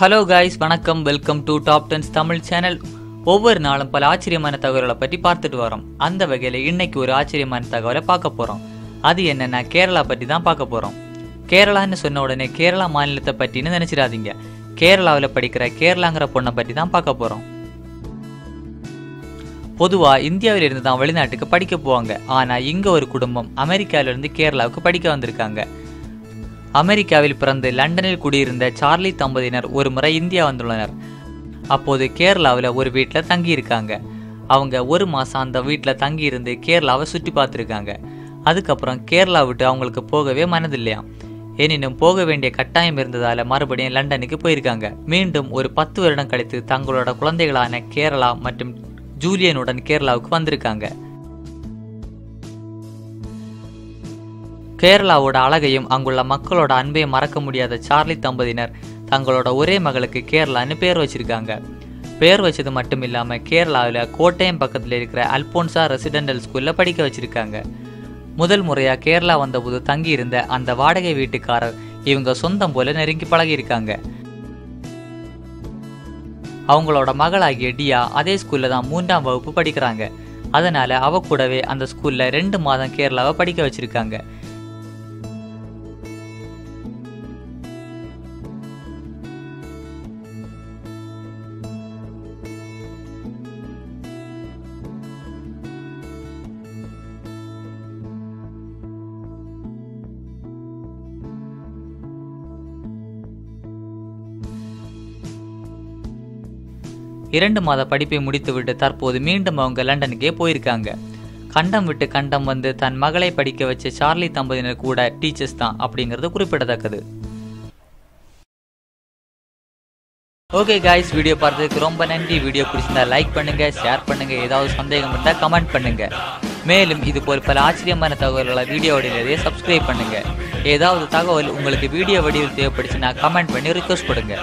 Hello guys வணக்கம். Welcome to top tens Tamil channel ஒவ்வொரு நாளும் பல ஆச்சரியமான தகவல்களை பற்றி பார்த்துட்டு வரோம். அந்த வகையில் இன்னைக்கு ஒரு ஆச்சரியமான தகவலை பார்க்க போகிறோம் அது என்னென்னா கேரளா பற்றி தான் பார்க்க போகிறோம் கேரளான்னு சொன்ன உடனே கேரளா மாநிலத்தை பற்றின்னு நினச்சிடாதீங்க. கேரளாவில் படிக்கிற கேரளாங்கிற பொண்ணை பற்றி தான் பார்க்க போகிறோம் பொதுவாக இந்தியாவிலிருந்து தான் வெளிநாட்டுக்கு படிக்க போவாங்க. ஆனால் இங்கே ஒரு குடும்பம் அமெரிக்காவிலிருந்து கேரளாவுக்கு படிக்க வந்திருக்காங்க. அமெரிக்காவில் பிறந்து லண்டனில் குடியிருந்த சார்லி தம்பதியினர் ஒரு முறை இந்தியா வந்துள்ளனர். அப்போது கேரளாவில் ஒரு வீட்டில் தங்கியிருக்காங்க. அவங்க ஒரு மாதம் அந்த வீட்டில் தங்கியிருந்து கேரளாவை சுற்றி பார்த்துருக்காங்க. அதுக்கப்புறம் கேரளா விட்டு அவங்களுக்கு போகவே மனதில்லையாம் எனினும் போக வேண்டிய கட்டாயம் இருந்ததால் மறுபடியும் லண்டனுக்கு போயிருக்காங்க. மீண்டும் ஒரு பத்து வருடம் கழித்து தங்களோட குழந்தைகளான கேரளா மற்றும் ஜூலியனுடன் கேரளாவுக்கு வந்திருக்காங்க. கேரளாவோட அழகையும் அங்குள்ள மக்களோட அன்பையும் மறக்க முடியாத சார்லி தம்பதியினர் தங்களோட ஒரே மகளுக்கு கேரளான்னு பேர் வச்சிருக்காங்க. பேர் வச்சது மட்டும் இல்லாமல் கேரளாவில் கோட்டயம் பக்கத்தில் இருக்கிற அல்போன்சா ரெசிடென்டல் ஸ்கூலில் படிக்க வச்சிருக்காங்க. முதல் முறையாக கேரளா வந்தபோது தங்கியிருந்த அந்த வாடகை வீட்டுக்காரர் இவங்க சொந்தம் போல நெருங்கி பழகியிருக்காங்க. அவங்களோட மகளாகிய டியா அதே ஸ்கூலில் தான் மூன்றாம் வகுப்பு படிக்கிறாங்க. அதனால அவ கூடவே அந்த ஸ்கூலில் ரெண்டு மாதம் கேரளாவை படிக்க வச்சிருக்காங்க. இரண்டு மாத படிப்பை முடித்துவிட்டு தற்போது மீண்டும் அவங்க லண்டனுக்கே போயிருக்காங்க. கண்டம் விட்டு கண்டம் வந்து தன் மகளை படிக்க வச்ச சார்லி தம்பதியினர் கூட டீச்சர்ஸ் தான் அப்படிங்கிறது குறிப்பிடத்தக்கது. ஓகே காய்ஸ் வீடியோ பார்த்ததுக்கு ரொம்ப நன்றி. வீடியோ பிடிச்சிருந்தா லைக் பண்ணுங்க ஷேர் பண்ணுங்க. ஏதாவது சந்தேகம் இருந்தால் கமெண்ட் பண்ணுங்க. மேலும் இது போல் பல ஆச்சரியமான தகவல்களை வீடியோ வடிவிலேயே சப்ஸ்கிரைப் பண்ணுங்க. ஏதாவது தகவல் உங்களுக்கு வீடியோ வடிவில் தேவைப்படுச்சுன்னா கமெண்ட் பண்ணி ரிக்வஸ்ட் கொடுங்க.